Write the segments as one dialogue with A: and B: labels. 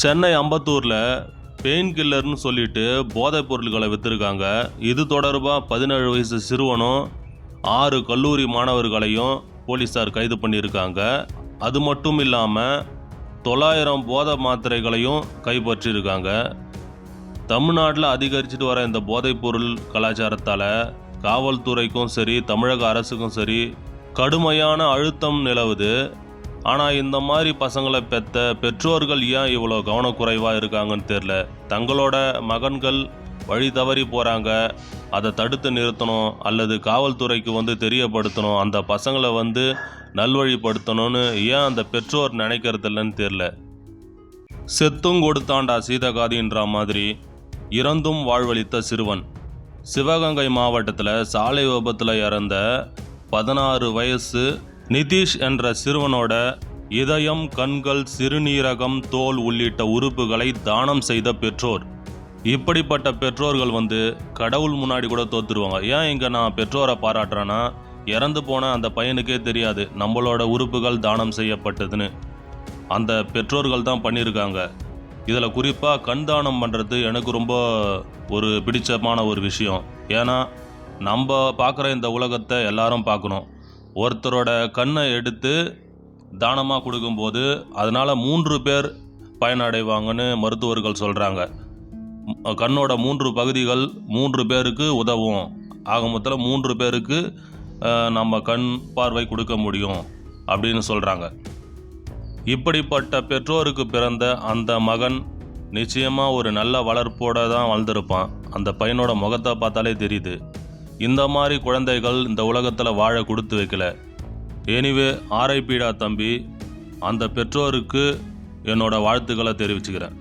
A: Chennai அம்பத்தூரில் pain கில்லர்னு சொல்லிட்டு போதைப் பொருட்களை விற்றுருக்காங்க இது தொடர்பாக பதினேழு வயசு சிறுவனும் ஆறு கல்லூரி மாணவர்களையும் போலீஸார் கைது பண்ணியிருக்காங்க. அது மட்டும் இல்லாமல் தொள்ளாயிரம் போதை மாத்திரைகளையும் கைப்பற்றியிருக்காங்க. தமிழ்நாட்டில் அதிகரிச்சுட்டு வர இந்த போதைப் பொருள் கலாச்சாரத்தால் காவல்துறைக்கும் சரி தமிழக அரசுக்கும் சரி கடுமையான அழுத்தம் நிலவுது. ஆனால் இந்த மாதிரி பசங்களை பெத்த பெற்றோர்கள் ஏன் இவ்வளோ கவனக்குறைவாக இருக்காங்கன்னு தெரில தங்களோட மகன்கள் வழி தவறி போகிறாங்க அதை தடுத்து நிறுத்தணும். அல்லது காவல்துறைக்கு வந்து தெரியப்படுத்தணும். அந்த பசங்களை வந்து நல்வழிப்படுத்தணும்னு ஏன் அந்த பெற்றோர் நினைக்கிறதில்லன்னு தெரில செத்தும் கொடுத்தாண்டா சீதகாதின்ற மாதிரி இறந்தும் வாழ்வளித்த சிறுவன். சிவகங்கை மாவட்டத்தில் சாலை விபத்தில் இறந்த பதினாறு வயசு நிதிஷ் என்ற சிறுவனோட இதயம் கண்கள் சிறுநீரகம் தோல் உள்ளிட்ட உறுப்புகளை தானம் செய்த பெற்றோர். இப்படிப்பட்ட பெற்றோர்கள் வந்து கடவுள் முன்னாடி கூட தோத்துருவாங்க. ஏன் இங்கே நான் பெற்றோரை பாராட்டுறேன்னா இறந்து போன அந்த பையனுக்கே தெரியாது நம்மளோட உறுப்புகள் தானம் செய்யப்பட்டதுன்னு. அந்த பெற்றோர்கள் தான் பண்ணியிருக்காங்க. இதில் குறிப்பாக கண் தானம் பண்ணுறது எனக்கு ரொம்ப ஒரு பிடிச்சமான ஒரு விஷயம். ஏன்னா நம்ம பார்க்குற இந்த உலகத்தை எல்லாரும் பார்க்கணும். ஒருத்தரோட கண்ணை எடுத்து தானமாக கொடுக்கும்போது அதனால் மூன்று பேர் பயனடைவாங்கன்னு மருத்துவர்கள் சொல்கிறாங்க கண்ணோட மூன்று பகுதிகள் மூன்று பேருக்கு உதவும். ஆக மொத்தத்தில் மூன்று பேருக்கு நம்ம கண் பார்வை கொடுக்க முடியும் அப்படின்னு சொல்கிறாங்க இப்படிப்பட்ட பெற்றோருக்கு பிறந்த அந்த மகன் நிச்சயமாக ஒரு நல்ல வளர்ப்போடு தான் வளர்ந்துருப்பான் அந்த பையனோட முகத்தை பார்த்தாலே தெரியுது. இந்த மாதிரி குழந்தைகள் இந்த உலகத்தில் வாழ கொடுத்து வைக்கல. எனிவே ஆரைப்பீடா தம்பி அந்த பெற்றோருக்கு என்னோட வாழ்த்துக்களை தெரிவிச்சுக்கிறேன்.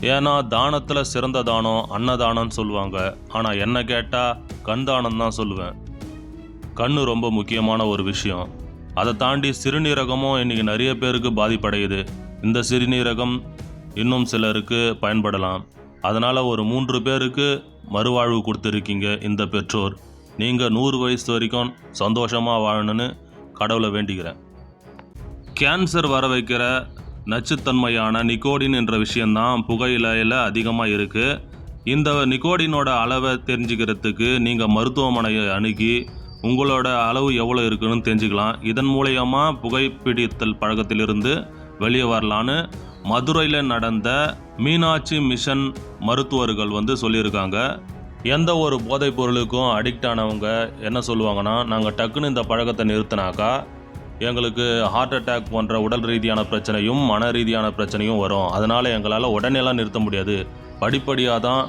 A: ஏன்னா தானத்தில் சிறந்த தானம் அன்னதானம்னு சொல்லுவாங்க. ஆனால் என்ன கேட்டால் கண் தானம் தான் சொல்லுவேன். கண் ரொம்ப முக்கியமான ஒரு விஷயம். அதை தாண்டி சிறுநீரகமும் இன்றைக்கி நிறைய பேருக்கு பாதிப்படையுது. இந்த சிறுநீரகம் இன்னும் சிலருக்கு பயன்படலாம். அதனால் ஒரு மூன்று பேருக்கு மறுவாழ்வு கொடுத்துருக்கீங்க இந்த பெற்றோர். நீங்கள் நூறு வயசு வரைக்கும் சந்தோஷமாக வாழணும்னு கடவுளை வேண்டிக்கிறேன். கேன்சர் வர வைக்கிற நச்சுத்தன்மையான நிக்கோடின் என்ற விஷயந்தான் புகையிலையில் அதிகமாக இருக்குது இந்த நிக்கோடினோட அளவை தெரிஞ்சுக்கிறதுக்கு நீங்கள் மருத்துவமனையை அணுகி உங்களோட அளவு எவ்வளோ இருக்குன்னு தெரிஞ்சுக்கலாம். இதன் மூலயமா புகைப்பிடித்தல் பழக்கத்திலிருந்து வெளியே வரலான்னு மதுரையில் நடந்த மீனாட்சி மிஷன் மருத்துவர்கள் வந்து சொல்லியிருக்காங்க. எந்த ஒரு போதைப் பொருளுக்கும் அடிக்ட் ஆனவங்க என்ன சொல்லுவாங்கன்னா நாங்கள் டக்குன்னு இந்த பழக்கத்தை நிறுத்தினாக்கா எங்களுக்கு ஹார்ட் அட்டாக் போன்ற உடல் ரீதியான பிரச்சனையும் மன ரீதியான பிரச்சனையும் வரும். அதனால் எங்களால் உடனேலாம் நிறுத்த முடியாது. படிப்படியாக தான்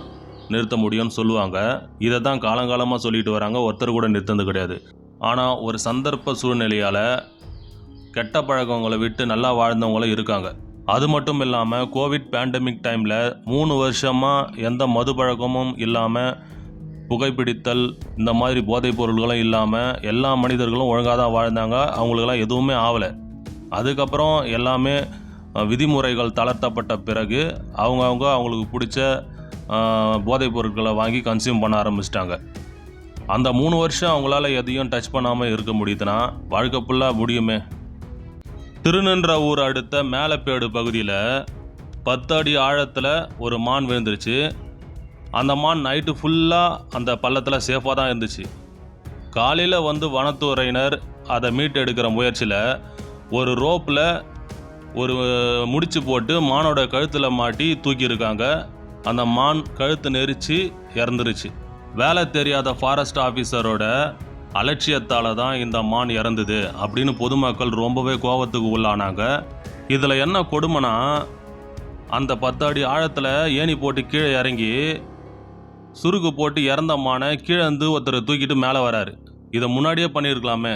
A: நிறுத்த முடியும்னு சொல்லுவாங்க. இதை தான் காலங்காலமாக சொல்லிட்டு வராங்க. ஒருத்தர் கூட நிறுத்தது கிடையாது. ஆனால் ஒரு சந்தர்ப்ப சூழ்நிலையால் கெட்ட பழக்கங்களை விட்டு நல்லா வாழ்ந்தவங்களும் இருக்காங்க. அது மட்டும் இல்லாமல் கோவிட் பேண்டமிக் டைமில் மூணு வருஷமாக எந்த மது பழக்கமும் இல்லாமல் புகைப்பிடித்தல் இந்த மாதிரி போதைப் பொருள்களும் இல்லாமல் எல்லா மனிதர்களும் ஒழுங்காக தான் வாழ்ந்தாங்க. அவங்களுக்கெல்லாம் எதுவுமே ஆகலை அதுக்கப்புறம் எல்லாமே விதிமுறைகள் தளர்த்தப்பட்ட பிறகு அவங்கவுங்க அவங்களுக்கு பிடிச்ச போதைப் பொருட்களை வாங்கி கன்சியூம் பண்ண ஆரம்பிச்சிட்டாங்க. அந்த மூணு வருஷம் அவங்களால எதையும் டச் பண்ணாமல் இருக்க முடியுதுன்னா வாழ்க்கை ஃபுல்லாக முடியுமே. திருநன்றாவூர் ஊர் அடுத்த மேலப்பேடு பகுதியில் பத்து அடி ஆழத்தில் ஒரு மான் விழுந்துருச்சு. அந்த மான் நைட்டு ஃபுல்லாக அந்த பள்ளத்தில் சேஃபாக தான் இருந்துச்சு. காலையில் வந்து வனத்துறையினர் அதை மீட்டு எடுக்கிற முயற்சியில் ஒரு ரோப்பில் ஒரு முடிச்சு போட்டு மானோட கழுத்தில் மாட்டி தூக்கியிருக்காங்க. அந்த மான் கழுத்து நெரிச்சு இறந்துருச்சு. வேலை தெரியாத ஃபாரஸ்ட் ஆஃபீஸரோட அலட்சியத்தால் தான் இந்த மான் இறந்தது அப்படின்னு பொதுமக்கள் ரொம்பவே கோபத்துக்கு உள்ளானாங்க. இதில் என்ன கொடுமைனா அந்த பத்து அடி ஆழத்தில் ஏணி போட்டு கீழே இறங்கி சுருக்கு போட்டு இறந்த மானை கீழே இருந்து ஒருத்தர் தூக்கிட்டு மேலே வராரு. இதை முன்னாடியே பண்ணியிருக்கலாமே.